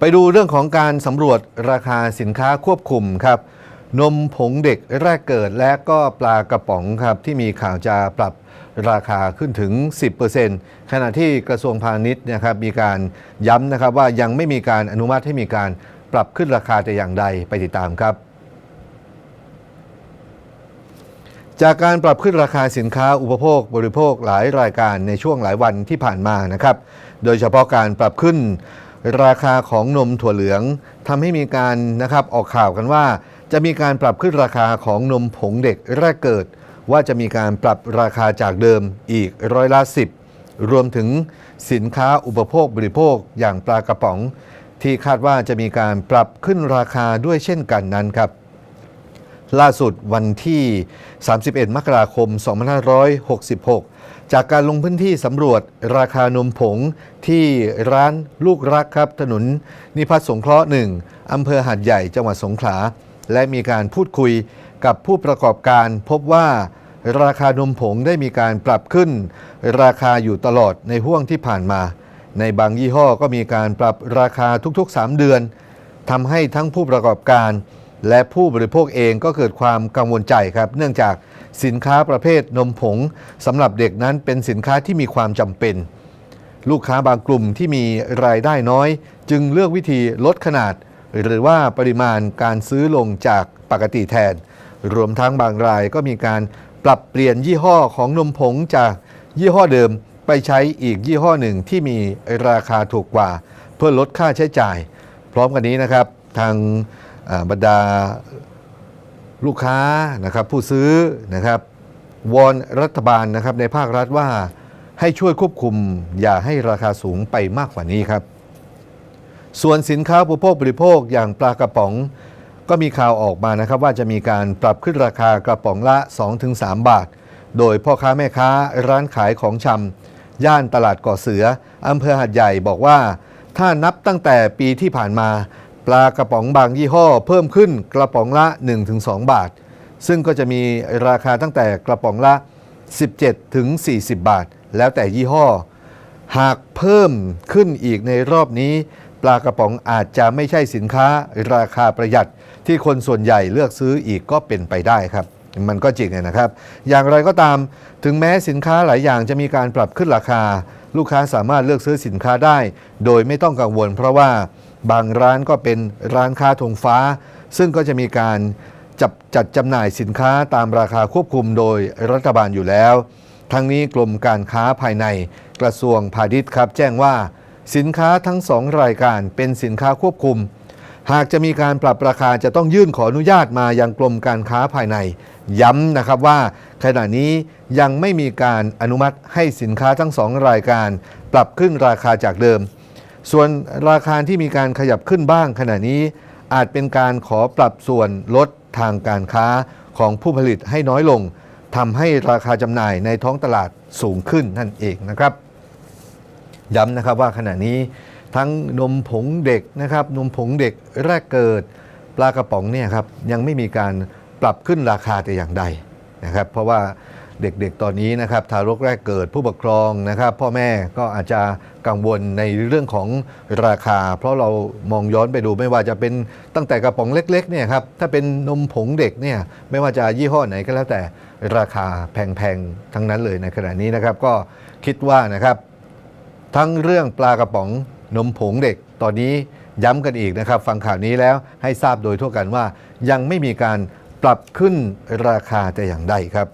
ไปดูเรื่องของการสำรวจราคาสินค้าควบคุมครับ นมผงเด็กแรกเกิดและก็ปลากระป๋องครับที่มีข่าวจะปรับราคาขึ้นถึง 10%ขณะที่กระทรวงพาณิชย์นะครับมีการย้ำนะครับว่ายังไม่มีการอนุมัติให้มีการปรับขึ้นราคาแต่อย่างใดไปติดตามครับจากการปรับขึ้นราคาสินค้าอุปโภคบริโภคหลายรายการในช่วงหลายวันที่ผ่านมานะครับ โดยเฉพาะการปรับขึ้น ราคาของนมถั่วเหลืองทำให้มีการนะครับออกข่าวกันว่า จะมีการปรับขึ้นราคาของนมผงเด็กแรกเกิด ว่าจะมีการปรับราคาจากเดิมอีกร้อยละสิบรวมถึงสินค้าอุปโภคบริโภคอย่างปลากระป๋อง ที่คาดว่าจะมีการปรับขึ้นราคาด้วยเช่นกันนั้นครับ ล่าสุดวันที่ 31 มกราคม 2566 จากการลงพื้นที่สำรวจราคานมผงที่ร้านลูกรักครับ ถนนนิพัฒน์สงเคราะห์หนึ่งอำเภอหาดใหญ่จังหวัดสงขลา และมีการพูดคุยกับผู้ประกอบการพบว่าราคานมผงได้มีการปรับขึ้น ราคาอยู่ตลอดในห่วงที่ผ่านมา ในบางยี่ห้อก็มีการปรับราคาทุกๆ 3 เดือนทำให้ทั้งผู้ประกอบการ และผู้บริโภคเองก็เกิดความกังวลใจครับ เนื่องจาก สินค้าประเภทนมผงสำหรับเด็กนั้นเป็นสินค้าที่มีความจำเป็น ลูกค้าบางกลุ่มที่มีรายได้น้อย จึงเลือกวิธีลดขนาด หรือว่าปริมาณการซื้อลงจากปกติแทน รวมทั้งบางรายก็มีการปรับเปลี่ยนยี่ห้อของนมผงจากยี่ห้อเดิมไปใช้อีกยี่ห้อหนึ่งที่มีราคาถูกกว่า เพื่อลดค่าใช้จ่าย พร้อมกันนี้นะครับทางบรรดา ลูกค้านะครับผู้ซื้อนะครับวอนรัฐบาลนะครับในภาครัฐว่าให้ช่วยควบคุม อย่าให้ราคาสูงไปมากกว่านี้ครับ ส่วนสินค้าอุปโภคบริโภคอย่างปลากระป๋อง ก็มีข่าวออกมานะครับ ว่าจะมีการปรับขึ้นราคากระป๋องละ 2-3 บาท โดยพ่อค้าแม่ค้าร้านขายของชำย่านตลาดก่อเสืออำเภอหัดใหญ่บอกว่า ถ้านับตั้งแต่ปีที่ผ่านมา ปลากระป๋องบางยี่ห้อเพิ่มขึ้นกระป๋องละ 1-2 บาท ซึ่งก็จะมีราคาตั้งแต่กระป๋องละ 17-40 บาท แล้วแต่ยี่ห้อ หากเพิ่มขึ้นอีกในรอบนี้ ปลากระป๋องอาจจะไม่ใช่สินค้าราคาประหยัด ที่คนส่วนใหญ่เลือกซื้ออีกก็เป็นไปได้ครับมันก็จริงนะครับ อย่างไรก็ตาม ถึงแม้สินค้าหลายอย่างจะมีการปรับขึ้นราคา ลูกค้าสามารถเลือกซื้อสินค้าได้ โดยไม่ต้องกังวล เพราะว่า บางร้านก็เป็นร้านค้าธงฟ้า ซึ่งก็จะมีการจับจัดจำหน่ายสินค้าตามราคาควบคุมโดยรัฐบาลอยู่แล้ว ทั้งนี้กรมการค้าภายในกระทรวงพาณิชย์ครับ แจ้งว่าสินค้าทั้งสองรายการเป็นสินค้าควบคุม หากจะมีการปรับราคาจะต้องยื่นขออนุญาตมายังกรมการค้าภายใน ย้ำนะครับว่า ขณะนี้ยังไม่มีการอนุมัติให้สินค้าทั้งสองรายการ ปรับขึ้นราคาจากเดิม ส่วนราคาที่มีการขยับขึ้นบ้างขณะนี้ อาจเป็นการขอปรับส่วนลดทางการค้าของผู้ผลิตให้น้อยลงทำให้ราคาจำหน่ายในท้องตลาดสูงขึ้นนั่นเองนะครับ ย้ำนะครับว่าขณะนี้ทั้งนมผงเด็กนะครับ นมผงเด็กแรกเกิดปลากระป๋องเนี่ยครับยังไม่มีการปรับขึ้นราคาแต่อย่างใดนะครับ เพราะว่า เด็กๆ ตอนนี้นะครับทารกแรกเกิดผู้ปกครองนะครับ พ่อแม่ก็อาจจะกังวลในเรื่องของราคา เพราะเรามองย้อนไปดูไม่ว่าจะเป็นตั้งแต่กระป๋องเล็กๆเนี่ยครับถ้าเป็นนมผงเด็กเนี่ยไม่ว่าจะยี่ห้อไหนก็แล้วแต่ราคาแพงๆ ทั้งนั้นเลยในขณะนี้นะครับก็คิดว่านะครับทั้งเรื่องปลากระป๋องนมผงเด็กตอนนี้ย้ำกันอีกนะครับ ฟังข่าวนี้แล้วให้ทราบโดยทั่วกันว่า ยังไม่มีการปรับขึ้นราคาแต่อย่างใดครับ